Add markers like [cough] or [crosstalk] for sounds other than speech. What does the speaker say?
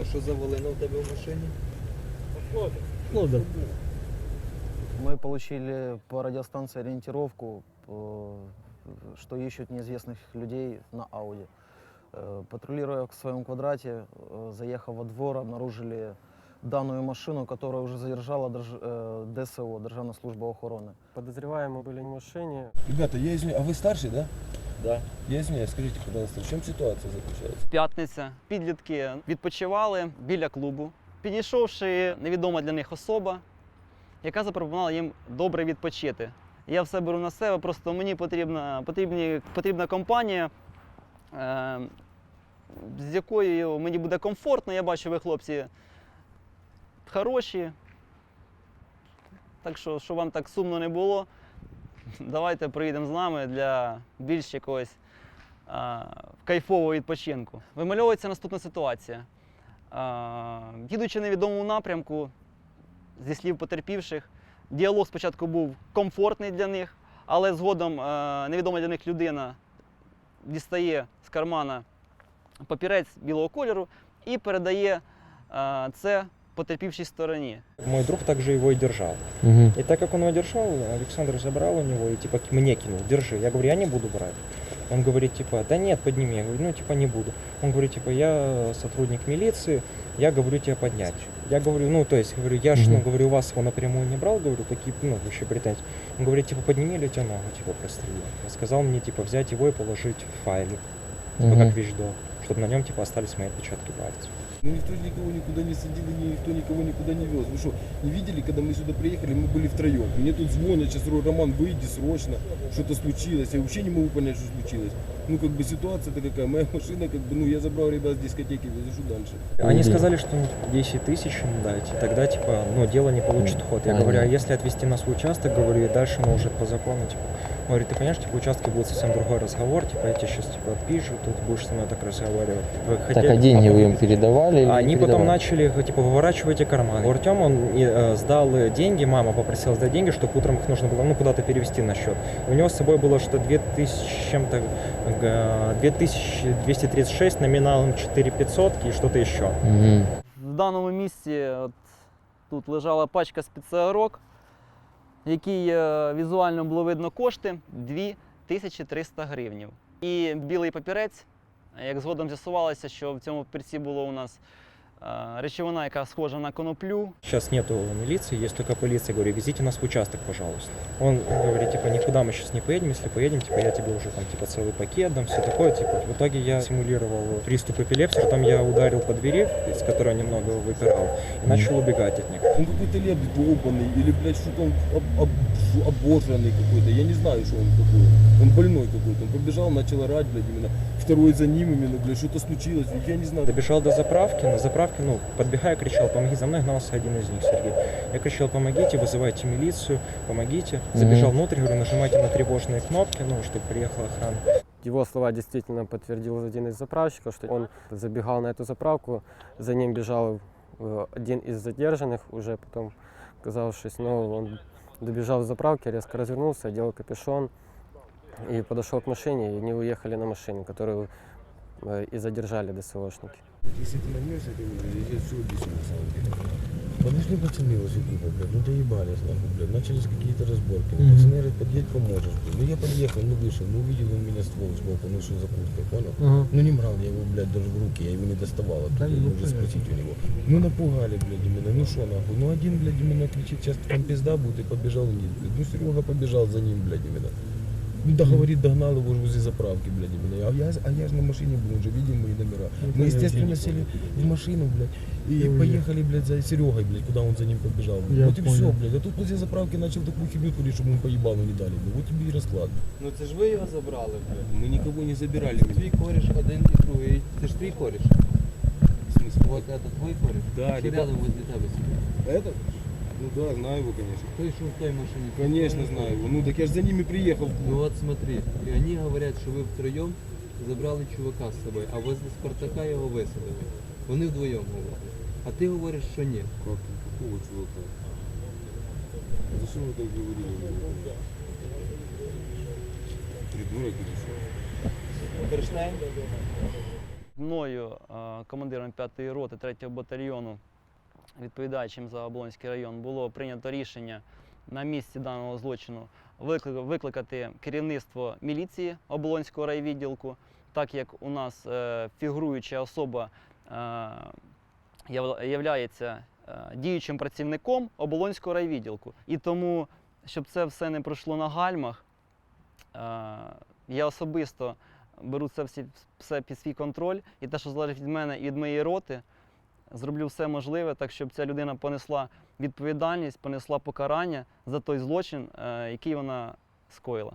А що завалено в тебе в машині? Ну да. Мы получили по радиостанции ориентировку, э, что ищут неизвестных людей на Ауди. Э, Патрулируя в своем квадрате, э, заехав во двор, обнаружили данную машину, которая уже задержала Держ- э, ДСО, Державная служба охороны. Подозреваемые были в машине. Ребята, я извиняюсь, а вы старший, да? Да. Я извиняюсь, скажите, пожалуйста, в чем ситуация заключается? П'ятниця. Підлітки відпочивали біля клубу, підійшовши невідома для них особа, яка запропонувала їм добре відпочити. Я все беру на себе, просто мені потрібна, потрібні, потрібна компанія, е, з якою мені буде комфортно. Я бачу, ви хлопці хороші. Так що, щоб вам так сумно не було, [laughs] давайте приїдемо з нами для більш якогось а, кайфового відпочинку. Вимальовується наступна ситуація. А, їдучи невідомому напрямку, зі слів потерпівших, діалог спочатку був комфортний для них, але згодом а, невідома для них людина дістає з кармана папірець білого кольору і передає а, це потерпівшій стороні. Мой друг также его и держал. Угу. И так как он его держал, Александр забрал у него и типа к- мне кинул, держи. Я говорю, я не буду брать. Он говорит, типа, да нет, подними. Я говорю, ну, типа, не буду. Он говорит, типа, я сотрудник милиции, я говорю тебе поднять. Я говорю, ну, то есть, говорю, я ж, ну, Мгм. говорю, у вас его напрямую не брал, говорю, такие, ну, вообще претензии. Он говорит, типа, подними или у тебя ногу, типа, прострели. Он сказал мне, типа, взять его и положить в файлик, типа, как вещдок, чтобы на нем, типа, остались мои отпечатки пальцев. Ну никто никого никуда не садил, и никто никого никуда не вез. Вы что, не видели, когда мы сюда приехали, мы были втроем. Мне тут звонят, сейчас Роман, выйди срочно, что-то случилось. Я вообще не могу понять, что случилось. Ну, как бы ситуация-то какая, моя машина, как бы, ну, я забрал ребят с дискотеки, везу дальше. Они сказали, что ну, типа, 10 тысяч им дать, и тогда, типа, ну, дело не получит ход. Я говорю, а если отвезти на свой участок, говорю, и дальше мы уже по закону, типа, говорит, ты понимаешь, типа, участке будет совсем другой разговор, типа, я тебе сейчас, типа, отпишу, тут будешь со мной так разговаривать. Так, хотели- а деньги вы им передавали? или а Они потом передавали? начали, типа, выворачивать эти карманы. Артем, он и, э, сдал э, деньги, мама попросила сдать деньги, чтобы утром их нужно было, ну, куда-то перевести на счет. У него с собой было что 2000 с чем-то, э, 2236 номиналом 4500 и что-то еще. Мгм. В даному місці от, тут лежала пачка спецсигарок, в якій е, візуально було видно кошти 2300 гривнів. І білий папірець, як згодом з'ясувалося, що в цьому папірці було у нас е, речовина, яка схожа на коноплю. Сейчас нету милиции, есть только полиция. Говорю, везите нас в участок, пожалуйста. Он говорит, типа, никуда мы сейчас не поедем, если поедем, типа, я тебе уже там, типа, целый пакет дам, все такое, типа. В итоге я симулировал приступ эпилепсии, потом я ударил по двери, из которой немного выпирал, и начал убегать от них. Он какой-то леп долбанный, или, блядь, что-то он об- об- обожранный какой-то, я не знаю, что он такой. Он больной какой-то, он побежал, начал орать, блядь, именно. Второй за ним именно, блядь, что-то случилось, я не знаю. Добежал до заправки, на заправке, ну, подбегая, кричал, помоги, за мной гнался один из них, Сергей. Я кричал, помогите, вызывайте милицию, помогите. Забежал внутрь, говорю, нажимайте на тревожные кнопки, ну, чтобы приехала охрана. Его слова действительно подтвердил один из заправщиков, что он забегал на эту заправку, за ним бежал один из задержанных, уже потом оказавшись, но он добежал в заправки, резко развернулся, одел капюшон и подошел к машине, и они уехали на машине, которую и задержали ДСОшники. Если ты нанесся, ты здесь все объясню, на самом деле. Подошли пацаны возле клуба, блядь, ну доебались нахуй, блядь, начались какие-то разборки. Мгм. Пацаны говорят, подъедь, поможешь, блядь. Ну я подъехал, ну вышел, ну увидел он меня ствол сбоку, ну что за курткой, понял? Ага. Ну не брал я его, блядь, даже в руки, я его не доставал оттуда, Да, ну, можно понятно. спросить у него. Ну напугали, блядь, именно, ну что нахуй, ну один, блядь, именно кричит, сейчас там пизда будет и побежал вниз, блядь. Ну Серега побежал за ним, блядь, именно. Ну да, говорит, догнал его уже возле заправки, блядь, именно. А я, а я же на машине был, уже видел мои номера. Мы, естественно, сели в машину, блядь, и поехали, блядь, за Серегой, блядь, куда он за ним побежал. Я вот и все, понял. блядь. А тут возле заправки начал такую херню творить, чтобы ему по ебалу не дали, блядь. Вот тебе и расклад. Ну це ж ви його забрали, блядь. Мы никого не забирали. Твій коріш один і другий. Це ж твій коріш. В смысле? Вот это твій коріш? Да, Чи ребят. рядом возле тебе сидить? Это? Ну да, знаю его, конечно. Той, що в той машині. Конечно, знаю его. Ну так я же за ними приехал. Ну от смотри, и они говорять, що ви втроєм забрали чувака з собою, а возле Спартака його висадили. Вони вдвоєм говорять. А ти говориш, що ні. Как? Какого чувака? Зачем вы так говорили? Придурок или что? Берштейн? Мною, е, командиром 5-ї роти 3-го батальйону, відповідаючим за Оболонський район, було прийнято рішення на місці даного злочину викликати керівництво міліції Оболонського райвідділку, так як у нас е, фігуруюча особа е, являється е, діючим працівником Оболонського райвідділку. І тому, щоб це все не пройшло на гальмах, я особисто беру це все під свій контроль, і те, що залежить від мене і від моєї роти, зроблю все можливе, так щоб ця людина понесла відповідальність, понесла покарання за той злочин, е, який вона скоїла.